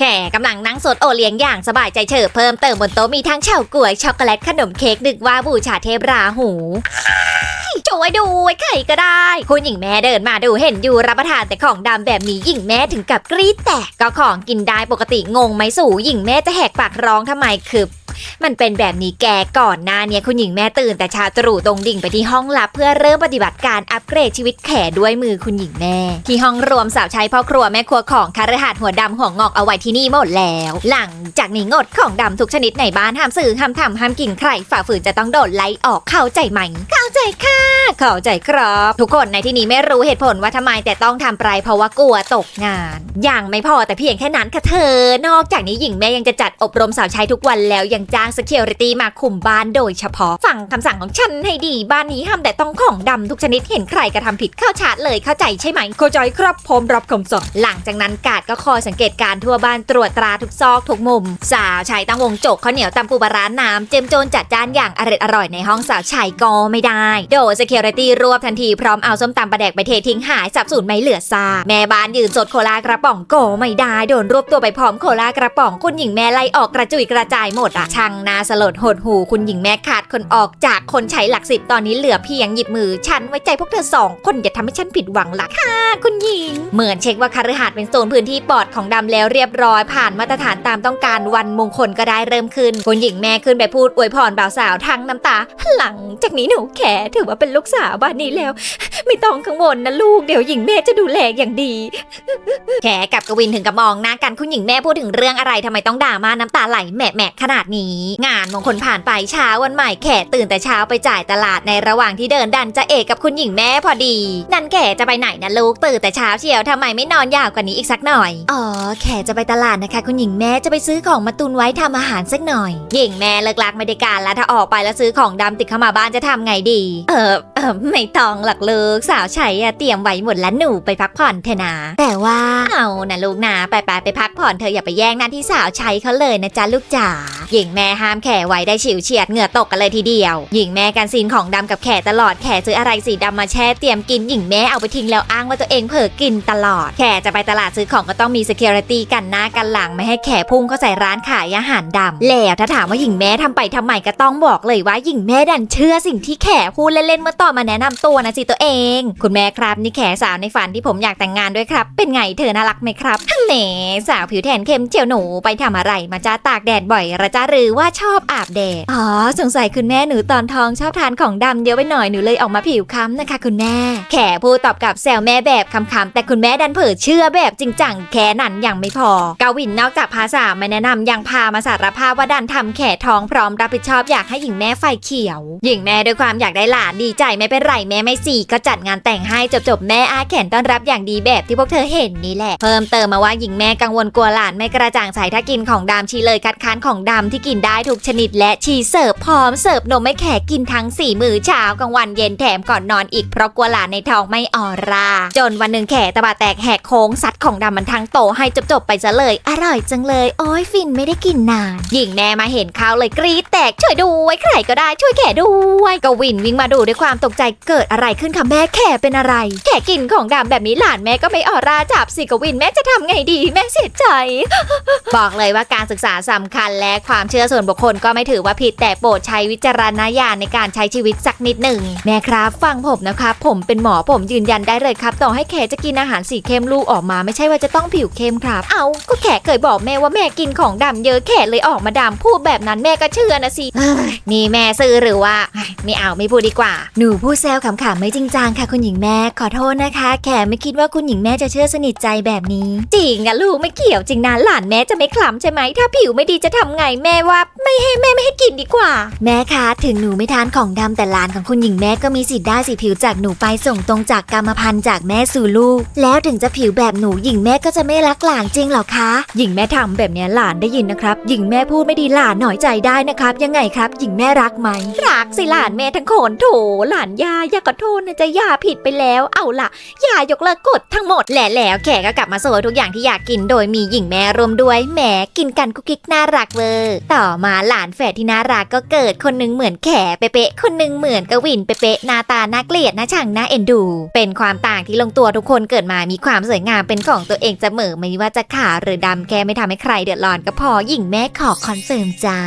แค่กำลังนั่งสดโอเลี้ยงอย่างสบายใจเฉิบเพิ่มเติมบนโต๊ะมีทั้งเฉาก๊วยช็อกโกแลตขนมเค้กดึกว่าบูชาเทพราหูช่วยดูไอ้ไข่ก็ได้ คุณหญิงแม่เดินมาดูเห็นอยู่รับประทานแต่ของดำแบบนี้หญิงแม่ถึงกับกรี๊ดแตกก็ของกินได้ปกติงงไหมสู่หญิงแม่จะแหกปากร้องทำไมคือ มันเป็นแบบนี้แกก่อนหน้าเนี่ยคุณหญิงแม่ตื่นแต่เช้าตรู่ตรงดิ่งไปที่ห้องลับเพื่อเริ่มปฏิบัติการอัปเกรดชีวิตแขด้วยมือคุณหญิงแม่ ที่ห้องรวมสาวใช้พ่อครัวแม่ครัวของคารหาสหัวดำหัวงอกเอาไว้ที่นี่หมดแล้ว หลังจากนี้งดของดำทุกชนิดในบ้านห้ามซื้อห้ามทำห้ามกินใครฝ่าฝืนจะต้องโดนไล่ออกเข้าใจไหมเข้า ใจค่ะ เข้าใจครับ ทุกคนในที่นี้ไม่รู้เหตุผลว่าทำไมแต่ต้องทำไปเพราะว่ากลัวตกงานยังไม่พอแต่เพียงแค่นั้นค่ะเธอ นอกจากนี้หญิงแม่ยังจะจัดอบรมสาวใช้ทุกวันแล้วยังจ้าง Security มาคุมบ้านโดยเฉพาะ ฟังคำสั่งของฉันให้ดีบ้านนี้ห้ามแต่ต้องของดำทุกชนิดเห็นใครกระทำผิดเข้าชาร์จเลยเข้าใจใช่ไหมเข้าใจครับพร้อมรับคำสั่งหลังจากนั้นกาดก็คอยสังเกตการณ์ทั่วบ้านตรวจตราทุกซอกทุกมุม สาวใชัยตั้งวงจกข้าวเหนียวตำปูปลาร้าน้ำเจมโจนจัดจานอย่างอร่อยอร่อยในห้องสาวใชัยก็ไม่ได้โดย Security รวบทันทีพร้อมเอาส้มตำปลาแดกไปเททิ้งหายสับสูญไม่เหลือซากแม่บ้านยืนสดโคลากระป๋องโกไม่ได้โดนรวบตัวไปพร้อมโคลากระป๋องคุณหญิงแม่ไล่ออกกระจุยกระจายหมดอะช่างนาสลดหดหูคุณหญิงแม่ขาดคนออกจากคนใช้หลักสิบตอนนี้เหลือเพียงหยิบมือ ฉันไว้ใจพวกเธอสองคนอย่าทำให้ฉันผิดหวังละค่ะคุณหญิง เหมือนเช็คว่าคาฤหาสน์เป็นโซนพื้นที่ปลอดของดำแล้วเรียบร้อยผ่านมาตรฐานตามต้องการวันมงคลก็ได้เริ่มขึ้นคุณหญิงแม่ขึ้นไปพูดอวยพรบ่าวสาวทั้งน้ำตา หลังจากนี้หนูแขถือว่าเป็นลูกสาวบ้านนี้แล้ว ไม่ต้องกังวลนะลูกเดี๋ยวหญิงแม่จะดูแลอย่างดี แขกับกวินถึงกับมองหน้ากันคุณหญิงแม่พูดถึงเรื่องอะไรทำไมต้องด่ามาน้ำตาไหลแหม่แหม่ขนาดนี้ งานมงคลผ่านไปเช้าวันใหม่แขตื่นแต่เช้าไปจ่ายตลาดในระหว่างที่เดินดันจะเอกกับคุณหญิงแม่พอดี นั่นแขจะไปไหนนะลูกตื่นแต่เช้าเชียวทำไมไม่นอนยาวกว่านี้อีกสักหน่อยอ๋อแขจะไปตลาดนะคะ คุณหญิงแม่จะไปซื้อของมาตุนไว้ทำอาหารสักหน่อยหญิงแม่เลิกลักไม่ได้การแล้วถ้าออกไปแล้วซื้อของดำติดเข้ามาบ้านจะทำไงดีเออเออไม่ต้องหลักลูกสาวชัยอะเตรียมไว้หมดแล้วหนูไปพักผ่อนเถอะนะแต่ว่าเอานะลูกนะไปไปไปพักผ่อนเธออย่าไปแย่งหน้าที่สาวชัยเขาเลยนะจ๊ะลูกจ๋าหญิงแม่ห้ามแขไว้ได้ฉิวเฉียดเหงื่อตกกันเลยทีเดียว หญิงแม่การซีนของดำกับแขตลอดแขซื้ออะไรสีดำมาแช่เตรียมกินหญิงแม่เอาไปทิ้งแล้วอ้างว่าตัวเองเผลอกินตลอดแขจะไปตลาดซื้อของก็ต้องมี security กันหน้ากันหลังไม่ให้แขพุ่งเข้าใส่ร้านขายอาหารดำแล้วถ้าถามว่าหญิงแม่ทำไปทำไมก็ต้องบอกเลยว่าหญิงแม่ดันเชื่อสิ่งที่แขพูดเล่นๆเมื่อตอนมาแนะนำตัวนะสิตัวเอง คุณแม่ครับนี่แขสาวในฝันที่ผมอยากแต่งงานด้วยครับ เป็นไงเธอน่ารักไหมครับ แหมสาวผิวแทนเข้มเจียวหนูไปทำอะไรมาจ้าตากแดดบ่อยเหระจ้าหรือว่าชอบอาบแดด อ๋อ สงสัยคุณแม่หนูตอนท้องชอบทานของดำเยอะไปหน่อยหนูเลยออกมาผิวค้ำนะคะ คุณแม่ แขพูดตอบกลับแซวแม่แบบคำๆแต่คุณแม่ดันเผยเชื่อแบบจริงจังแค่นั้นยังไม่พอกาวินนอกจากภาษามาแนะนำยังพามาสารภาพว่าดันทำแขท้องพร้อมรับผิดชอบอยากให้หญิงแม่ไฟเขียว หญิงแม่ด้วยความอยากได้หลานดีใจไม่เป็นไรแม่ไม่สี่ก็จัดงานแต่งให้จบๆแม่อาแขนต้อนรับอย่างดีแบบที่พวกเธอเห็นนี่แหละ เพิ่มเติมมาว่าหญิงแม่กังวลกลัวหลานไม่กระจ่างใสถ้ากินของดำชีเลยคัดค้านของดำที่กินได้ทุกชนิดและชีเสิร์ฟพร้อมเสิร์ฟนมไม่แขกกินทั้งสี่มื้อเช้ากลางวันเย็นแถมก่อนนอนอีกเพราะกลัวหลานในท้องไม่ออราจนวันหนึ่งแขกตะบะแตกแหกโค้งซัดของดำมันทั้งโตให้จบๆไปซะเลย อร่อยจังเลย โอ้ยฟินไม่ได้กินนาน หญิงแม่มาเห็นเขาเลยกรี๊ดแตกช่วยด้วยใครก็ได้ช่วยแขกด้วยกวินวิ่งมาดูด้วยความตกใจเกิดอะไรขึ้นคะแม่แขกเป็นอะไร แขกกินของดำแบบนี้หลานแม่ก็ไม่ออราจับสิกวินแม่จะทำไงดีแม่เสียใจ บอกเลยว่าการศึกษาสำคัญและความเชื่อส่วนบุคคลก็ไม่ถือว่าผิดแต่โปรดใช้วิจารณญาณในการใช้ชีวิตสักนิดหนึ่งแม่ครับ ฟังผมนะครับ ผมเป็นหมอผมยืนยันได้เลยครับ ต่อให้แขจะกินอาหารสีเข้มลูกออกมาไม่ใช่ว่าจะต้องผิวเข้มครับ เอาก็แขเคยบอกแม่ว่าแม่กินของดำเยอะแขเลยออกมาดำพูดแบบนั้นแม่ก็เชื่อนะสิเอ้ยนี่แม่ซื้อหรือว่าเอ้ยไม่เอาไม่พูดดีกว่า หนูพูดแซวขำๆไม่จริงจังค่ะ คุณหญิงแม่ขอโทษนะคะ แขไม่คิดว่าคุณหญิงแม่จะเชื่อสนิทใจแบบนี้จริงอะลูกไม่เกี่ยวจริงนะหลานแม่จะไม่คล้ำใช่ไหมถ้าผิวไม่ดีจะทำไงแม่ว่า ไม่ให้แม่ไม่ให้กินดีกว่า แม่คะถึงหนูไม่ทานของดำแต่หลานของคุณหญิงแม่ก็มีสิทธิ์ได้สีผิวจากหนูไปส่งตรงจากกรรมพันธุ์จากแม่สู่ลูก แล้วถึงจะผิวแบบหนูหญิงแม่ก็จะไม่รักหลานจริงเหรอคะหญิงแม่ทำแบบเนี้ยหลานได้ยินนะครับ หญิงแม่พูดไม่ดีหลานหน่อยใจได้นะครับ ยังไงครับ หญิงแม่รักไหมรักสิหลานแม่ทั้งโขนโถหลานนย่าย่าขอโทษนะจ๊ะย่าผิดไปแล้วเอาล่ะย่ายกเลิกกฎทั้งหมดและแล้วแขกก็กลับมาโซทุกอย่างที่อยากกินโดยมีหญิงแม่รวมด้วยแหมกินกันกุ๊กกิ๊กน่ารักเวอร์ต่อมาหลานแฝดที่น่ารักก็เกิดคนหนึงเหมือนแขเป๊ะคนหนึงเหมือนกวินเป๊ะหน้าตาน่าเกลียดน่าชังน่าเอ็นดู เป็นความต่างที่ลงตัวทุกคนเกิดมามีความสวยงามเป็นของตัวเองเสมอไม่ว่าจะขาวหรือดำแค่ไม่ทำให้ใครเดือดร้อนก็พอหญิงแม่ขอคอนเฟิร์มจ้า